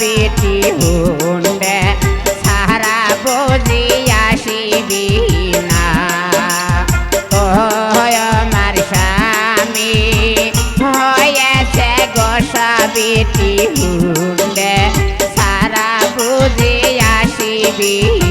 বেটি হুন্ডে সারা বুঝি আসিবি না। ও আমার স্বামী, হয়েছে গোসা বেটি হুন্ডে সারা বুঝি আসিবি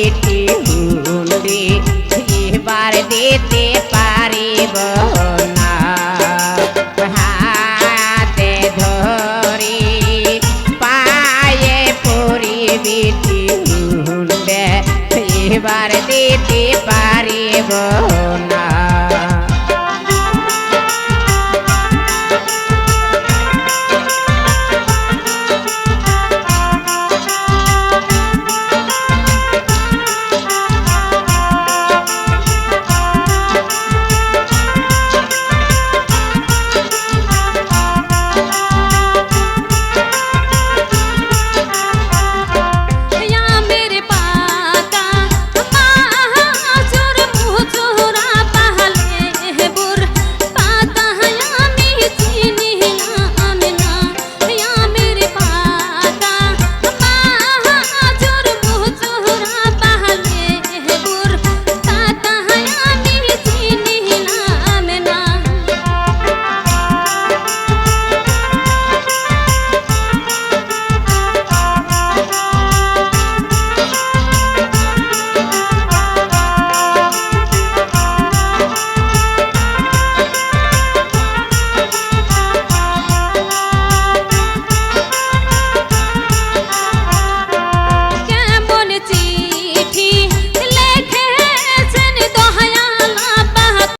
চিঠি ভুলবি এবার দিতে পারিব না। পায়ে পড়িবি ভুলবে এবার দিতে পারিব না।